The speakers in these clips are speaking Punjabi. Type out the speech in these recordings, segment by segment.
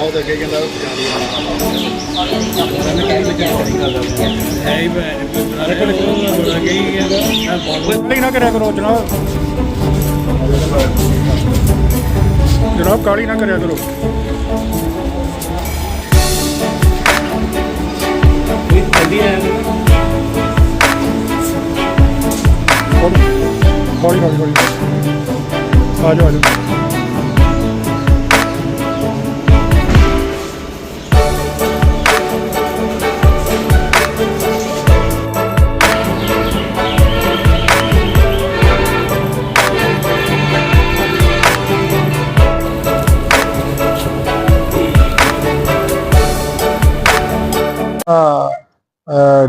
ਉਹ ਤਾਂ ਅੱਗੇ ਕਹਿੰਦਾ ਹੈ ਹੀ ਕੋਲ ਬੜਾ ਗਈ ਨਾ ਕਰਿਆ ਕਰੋ ਜਨਾਬ। ਜਨਾਬ ਕਾਲੀ ਨਾ ਕਰਿਆ ਕਰੋ। ਕੋਈ ਗੱਡੀ ਹੈ ਹੌਲੀ ਹੌਲੀ ਹੌਲੀ ਹੌਲੀ ਆ ਜਾਓ ਆ ਜਾਓ।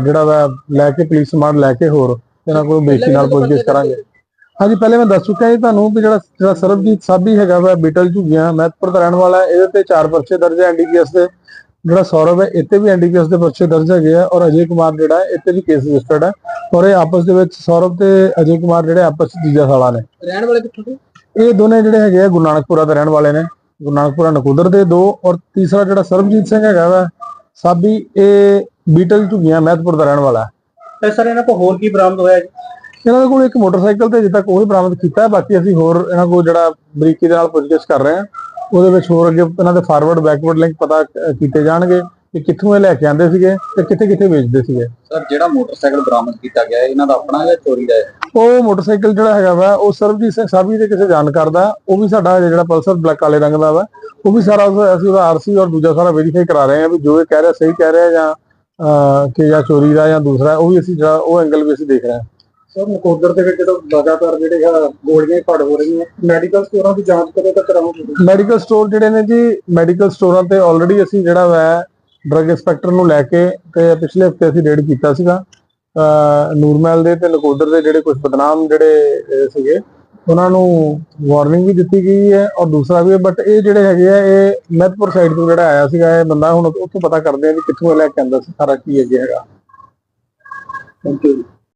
ਜਿਹੜਾ ਵਾ ਲੈ ਕੇ ਪੁਲਿਸ ਸਮਾਨ ਲੈ ਕੇ ਹੋਰ ਇਹਨਾਂ ਕੋਲ ਬੇਇੱਜ਼ਤੀ ਨਾਲ ਪੁੱਛਗਿੱਛ ਕਰਾਂਗੇ। ਹਾਂਜੀ ਪਹਿਲੇ ਮੈਂ ਦੱਸ ਚੁੱਕਿਆ ਜੀ ਤੁਹਾਨੂੰ ਵੀ ਜਿਹੜਾ ਜਿਹੜਾ ਸਰਬਜੀਤ ਸਾਬੀ ਹੈਗਾ ਵਾ ਬੀਟਲ ਝੁਗੀਆਂ ਮਹਿਤਪੁਰ ਦਾ ਰਹਿਣ ਵਾਲਾ ਇਹਦੇ ਤੇ ਚਾਰ ਪਰਚੇ ਦਰਜ ਹੈ ਐਨਡੀਪੀਐਸ ਦੇ। ਜਿਹੜਾ ਸੌਰਵ ਹੈ ਇੱਥੇ ਵੀ ਐਨਡੀਪੀਐਸ ਦੇ ਪਰਚੇ ਦਰਜ ਹੈਗੇ ਆ ਔਰ ਅਜੇ ਕੁਮਾਰ ਜਿਹੜਾ ਹੈ, ਇੱਥੇ ਵੀ ਕੇਸ ਰਜਿਸਟਰਡ ਹੈ। ਔਰ ਇਹ ਆਪਸ ਦੇ ਵਿੱਚ ਸੌਰਵ ਤੇ ਅਜੇ ਕੁਮਾਰ ਜਿਹੜੇ ਆਪਸ ਵਿੱਚ ਜੀਜਾ ਸਾਲਾ ਨੇ। ਰਹਿਣ ਵਾਲੇ ਕਿੱਥੋਂ ਦੇ? ਇਹ ਦੋਨੇ ਜਿਹੜੇ ਹੈਗੇ ਆ ਗੁਰੂ ਨਾਨਕਪੁਰਾ ਦੇ ਰਹਿਣ ਵਾਲੇ ਨੇ। ਗੁਰੂ ਨਾਨਕਪੁਰਾ ਨਕੋਦਰ ਦੇ ਦੋ ਔਰ ਤੀਸਰਾ ਜਿਹੜਾ ਸਰਬਜੀਤ ਸਿੰਘ ਹੈਗਾ ਵਾ ਸਾਬੀ ਇਹ ਬੀਟਲ ਝੁਗੀਆਂ ਮਹਿਤਪੁਰ ਦਾ ਰਹਿਣ ਵਾਲਾ। ਹੈ ਤੇ ਸਰ ਇਹਨਾਂ ਕੋਲ ਹੋਰ ਕੀ ਬਰਾਮਦ ਹੋਇਆ ਜੀ? ਇਹਨਾਂ ਦੇ ਕੋਲ ਇੱਕ ਮੋਟਰਸਾਈਕਲ ਤੇ ਅਜੇ ਤੱਕ ਉਹੀ ਬਰਾਮਦ ਕੀਤਾ ਹੈ ਬਾਕੀ ਅਸੀਂ ਹੋਰ ਇਹਨਾਂ ਕੋਲ ਜਿਹੜਾ ਬਰੀਕੀ ਦੇ ਨਾਲ ਪੁੱਛਗਿੱਛ ਕਰ ਰਹੇ ਹਾਂ। ਉਹਦੇ ਵਿੱਚ ਹੋਰ ਅੱਗੇ ਇਹਨਾਂ ਦੇ ਫਾਰਵਰਡ ਬੈਕਵਰਡ ਲਿੰਕ ਪਤਾ ਕੀਤੇ ਜਾਣਗੇ। ਕਿ ਕਿੱਥੋਂ ਇਹ ਲੈ ਕੇ ਆਂਦੇ ਸੀਗੇ ਤੇ ਕਿੱਥੇ ਕਿੱਥੇ ਵੇਚਦੇ ਸੀਗੇ? ਸਰ ਜਿਹੜਾ ਮੋਟਰਸਾਈਕਲ ਬਰਾਮਦ ਕੀਤਾ ਗਿਆ ਇਹਨਾਂ ਦਾ ਆਪਣਾ ਜਾਂ ਚੋਰੀ ਦਾ ਹੈ? ਉਹ ਮੋਟਰਸਾਈਕਲ ਜਿਹੜਾ ਹੈਗਾ ਵਾ ਉਹ ਸਰਬਜੀਤ ਸਿੰਘ ਸਾਬੀ ਦੇ ਕਿਸੇ ਜਾਣਕਾਰ ਦਾ ਉਹ ਵੀ ਸਾਡਾ ਜਿਹੜਾ ਪਲਸਰ ਬਲੈਕ ਕਾਲੇ ਰੰਗ ਦਾ ਵਾ ਉਹ ਵੀ ਸਾਰਾ ਅਸੀਂ ਉਹਦਾ ਆਰਸੀ ਔਰ ਦੂਜਾ ਸਾਰਾ ਵੈਰੀਫਾਈ ਕਰਾ ਰਹੇ ਹਾਂ ਵੀ ਜੋ ਇਹ ਕਹਿ ਰਿਹਾ ਸਹੀ ਕਹਿ ਰਿਹਾ ਜਾਂ ਕਿ ਜਾਂ ਚੋਰੀ ਦਾ ਜਾਂ ਦੂਸਰਾ ਉਹ ਵੀ ਅਸੀਂ ਜਿਹੜਾ ਉਹ ਐਂਗਲ ਵੀ ਅਸੀਂ ਦੇਖ ਰਹੇ ਹਾਂ। ਸਰ ਨਕੋਦਰ ਦੇ ਵਿੱਚ ਜਦੋਂ ਲਗਾਤਾਰ ਜਿਹੜੇ ਆ ਗੋਲੀਆਂ ਫੜ ਹੋ ਰਹੀਆਂ। ਮੈਡੀਕਲ ਸਟੋਰਾਂ ਦੀ ਜਾਂਚ ਕਦੋਂ ਤੱਕ ਕਰਾਉਂਗੇ ਮੈਡੀਕਲ ਸਟੋਰ ਜਿਹੜੇ ਨੇ ਜੀ ਮੈਡੀਕਲ ਸਟੋਰਾਂ ਤੇ ਆਲਰੇਡੀ ਅਸੀਂ ਜਿਹੜਾ ਵਾ ਡਰੱਗ ਇੰਸਪੈਕਟਰ ਨੂੰ ਲੈ ਕੇ ਤੇ ਪਿਛਲੇ ਹਫ਼ਤੇ ਅਸੀਂ ਰੇਡ ਕੀਤਾ ਸੀਗਾ ਨੂਰਮਹਿਲ ਦੇ ਤੇ ਨਕੋਦਰ ਦੇ ਜਿਹੜੇ ਕੁਝ ਬਦਨਾਮ ਜਿਹੜੇ ਸੀਗੇ, ਉਹਨਾਂ ਨੂੰ ਵਾਰਨਿੰਗ ਵੀ ਦਿੱਤੀ ਗਈ ਹੈ ਔਰ ਦੂਸਰਾ ਵੀ ਬਟ ਇਹ ਜਿਹੜੇ ਹੈਗੇ ਆ, ਇਹ ਮਹਿਤਪੁਰ ਸਾਈਡ ਤੋਂ ਜਿਹੜਾ ਆਇਆ ਸੀਗਾ, ਇਹ ਬੰਦਾ ਹੁਣ ਉੱਥੋਂ ਪਤਾ ਕਰਦੇ ਆ ਵੀ ਕਿੱਥੋਂ ਇਹ ਲੈ ਕੇ ਆਂਦਾ ਸੀ, ਸਾਰਾ ਕੀ ਅੱਗੇ ਹੈਗਾ। Thank you